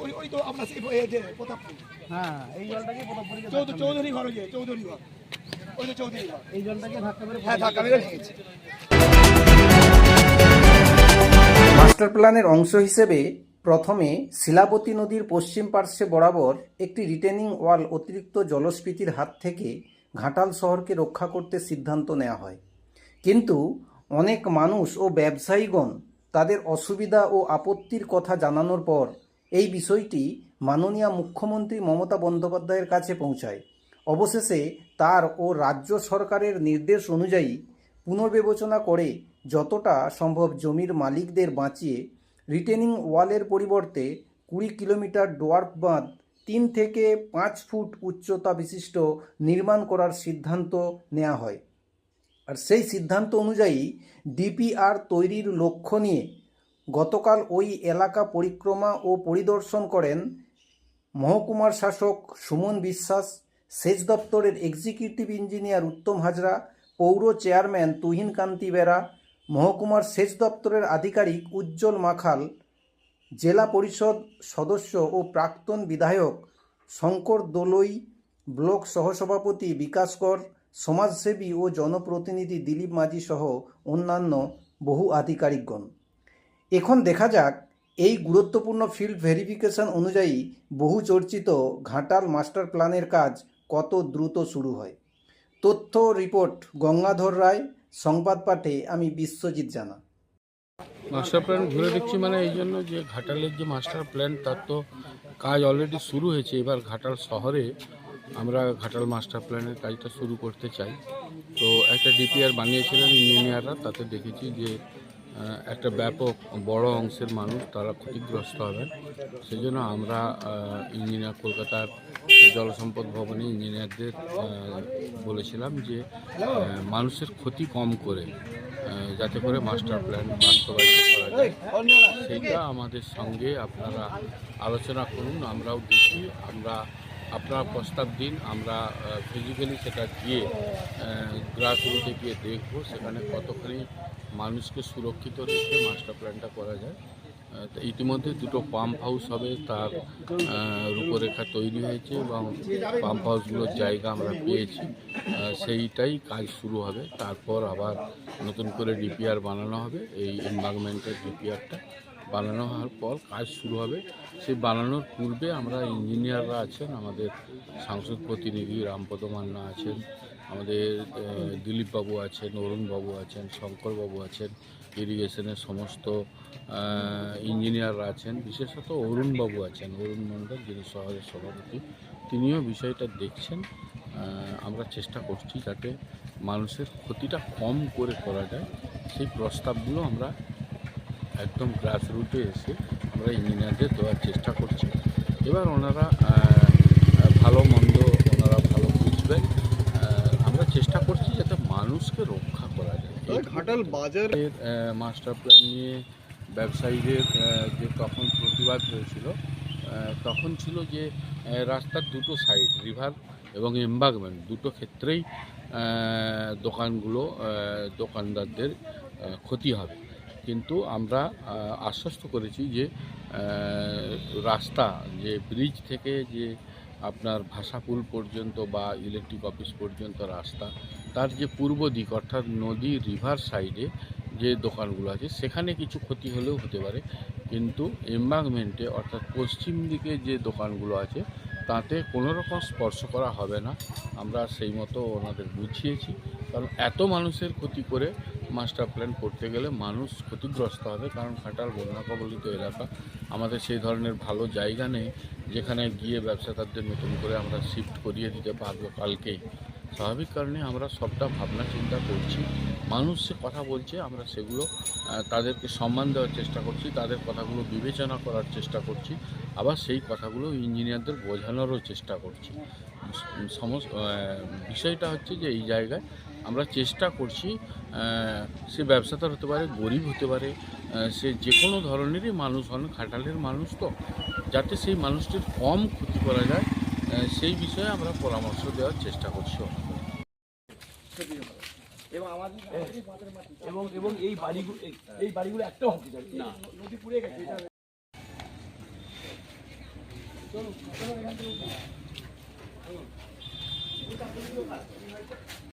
ওই ওই তো আপনার সেই এই যে প্রতাপপুর হ্যাঁ এই জলটাকে প্রতাপপুরিকে চৌধুরী চৌধুরী ঘর যে চৌধুরী ঘর। ওই যে চৌধুরী ঘর। এই জলটাকে ধাক্কা মেরে হ্যাঁ ধাক্কা মেরে ভেঙেছে। মাস্টার প্ল্যানের অংশ হিসেবে প্রথমে শিলাবতী নদীর পশ্চিম পার্শ্বে বরাবর একটি রিটেনিং ওয়াল অতিরিক্ত জলস্ফীতির হাত থেকে ঘাটাল শহরকে রক্ষা করতে সিদ্ধান্ত নেওয়া হয়। কিন্তু অনেক মানুষ ও ব্যবসায়ীগণ তাদের অসুবিধা ও আপত্তির কথা জানানোর পর এই বিষয়টি মাননীয় মুখ্যমন্ত্রী মমতা বন্দ্যোপাধ্যায়ের কাছে পৌঁছায়। অবশেষে তার ও রাজ্য সরকারের নির্দেশ অনুযায়ী পুনর্বিবেচনা করে যতটা সম্ভব জমির মালিকদের বাঁচিয়ে রিটেনিং ওয়ালের পরিবর্তে কুড়ি কিলোমিটার ডোয়ার্ফ বাঁধ, তিন থেকে পাঁচ ফুট উচ্চতা বিশিষ্ট নির্মাণ করার সিদ্ধান্ত নেওয়া হয়। আর সেই সিদ্ধান্ত অনুযায়ী ডিপিআর তৈরির লক্ষ্য নিয়ে গতকাল ওই এলাকা পরিক্রমা ও পরিদর্শন করেন মহকুমার শাসক সুমন বিশ্বাস, সেচ দপ্তরের এক্সিকিউটিভ ইঞ্জিনিয়ার উত্তম হাজরা, পৌর চেয়ারম্যান তুহিন কান্তি বেরা, মহকুমার সেচ দপ্তরের আধিকারিক উজ্জ্বল মাখাল, জেলা পরিষদ সদস্য ও প্রাক্তন বিধায়ক শঙ্কর দোলই, ব্লক সহসভাপতি বিকাশ কর, সমাজসেবী ও জনপ্রতিনিধি দিলীপ মাঝি সহ অন্যান্য বহু আধিকারিকগণ। এখন দেখা যাক, এই গুরুত্বপূর্ণ ফিল্ড ভেরিফিকেশন অনুযায়ী বহু চর্চিত ঘাটাল মাস্টার প্ল্যানের কাজ কত দ্রুত শুরু হয়। তথ্য রিপোর্ট গঙ্গাধর রায়, সংবাদ পাঠে আমি বিশ্বজিৎ জানা। মাস্টার প্ল্যান ঘুরে দেখছি মানে এই জন্য যে ঘাটালের যে মাস্টার প্ল্যান তার তো কাজ অলরেডি শুরু হয়েছে। এবার ঘাটাল শহরে আমরা ঘাটাল মাস্টার প্ল্যানের কাজটা শুরু করতে চাই। তো একটা ডিপিআর বানিয়েছিলেন ইঞ্জিনিয়াররা তাতে দেখেছি যে একটা ব্যাপক বড় অংশের মানুষ তারা ক্ষতিগ্রস্ত হবেন। সেই জন্য আমরা ইঞ্জিনিয়ার কলকাতার জলসম্পদ ভবনে ইঞ্জিনিয়ারদের বলেছিলাম যে মানুষের ক্ষতি কম করে যাতে করে মাস্টার প্ল্যান বাস্তবায়িত করা যায়। সেইটা আমাদের সঙ্গে আপনারা আলোচনা করুন, আমরাও দেখি, আমরা আপনারা প্রস্তাব দিন আমরা ফিজিক্যালি সেটা গিয়ে গ্রাস রুটে গিয়ে দেখব, সেখানে কতখানি মানুষকে সুরক্ষিত রেখে মাস্টার প্ল্যানটা করা যায়। তো ইতিমধ্যে দুটো পাম্প হাউস হবে তার রূপরেখা তৈরি হয়েছে এবং পাম্প হাউসগুলোর জায়গা আমরা পেয়েছি। সেইটাই কাজ শুরু হবে, তারপর আবার নতুন করে ডিপিআর বানানো হবে, এই এনভায়রনমেন্টের ডিপিআরটা বানানো হওয়ার পর কাজ শুরু হবে। সেই বানানোর পূর্বে আমরা ইঞ্জিনিয়াররা আছেন, আমাদের সাংসদ প্রতিনিধি রামপদ মান্না আছেন, আমাদের দিলীপবাবু আছেন, অরুণবাবু আছেন, শঙ্করবাবু আছেন, ইরিগেশনের সমস্ত ইঞ্জিনিয়াররা আছেন। বিশেষত অরুণবাবু আছেন, অরুণ মণ্ডল যিনি শহরের সভাপতি, তিনিও বিষয়টা দেখছেন। আমরা চেষ্টা করছি যাতে মানুষের ক্ষতিটা কম করে করা যায়। সেই প্রস্তাবগুলো আমরা একদম গ্রাস রুটে এসে আমরা ইঞ্জিনিয়ারদের দেওয়ার চেষ্টা করছি। এবার ওনারা ভালো মন্দ ওনারা ভালো বুঝবেন আমরা চেষ্টা করছি যাতে মানুষকে রক্ষা করা যায়। ঘাটাল বাজারের মাস্টার প্ল্যান নিয়ে ব্যবসায়ীদের যে তখন প্রতিবাদ হয়েছিল তখন ছিল যে রাস্তার দুটো সাইড রিভার এবং এম্বাগমেন্ট দুটো ক্ষেত্রেই দোকানগুলো দোকানদারদের ক্ষতি হবে। কিন্তু আমরা আশ্বস্ত করেছি যে রাস্তা, যে ব্রিজ থেকে যে আপনার ভাষাপুল পর্যন্ত বা ইলেকট্রিক অফিস পর্যন্ত রাস্তা, তার যে পূর্ব দিক অর্থাৎ নদী রিভার সাইডে যে দোকানগুলো আছে, সেখানে কিছু ক্ষতি হলেও হতে পারে। কিন্তু এম্বাগমেন্টে অর্থাৎ পশ্চিম দিকে যে দোকানগুলো আছে, তাতে কোনো রকম স্পর্শ করা হবে না। আমরা সেই মতো ওনাদের বুঝিয়েছি। কারণ এত মানুষের ক্ষতি করে মাস্টার প্ল্যান করতে গেলে মানুষ ক্ষতিগ্রস্ত হবে। কারণ খাটাল বন্যা কবলিত এলাকা, আমাদের সেই ধরনের ভালো জায়গা নেই, যেখানে গিয়ে ব্যবসাদারদের নতুন করে আমরা শিফট করিয়ে দিতে পারব কালকেই। স্বাভাবিক কারণে আমরা সবটা ভাবনা চিন্তা করছি। মানুষ যে কথা বলছে, আমরা সেগুলো তাদেরকে সম্মান দেওয়ার চেষ্টা করছি, তাদের কথাগুলো বিবেচনা করার চেষ্টা করছি, আবার সেই কথাগুলো ইঞ্জিনিয়ারদের বোঝানোরও চেষ্টা করছি। সমস্ত বিষয়টা হচ্ছে যে এই জায়গায় আমরা চেষ্টা করছি সে ব্যবসাদার হতে পারে, গরিব হতে পারে সে যে কোনো ধরনেরই মানুষ হন, খাটালের মানুষ তো, যাতে সেই মানুষটির কম ক্ষতি করা যায় সেই বিষয়ে আমরা পরামর্শ দেওয়ার চেষ্টা করছি। এবং আমাদের এবং এবং এই বাড়িগুলো এই বাড়িগুলো একটাও হসপিটাল না। নদী পুড়ে গেছে চলুন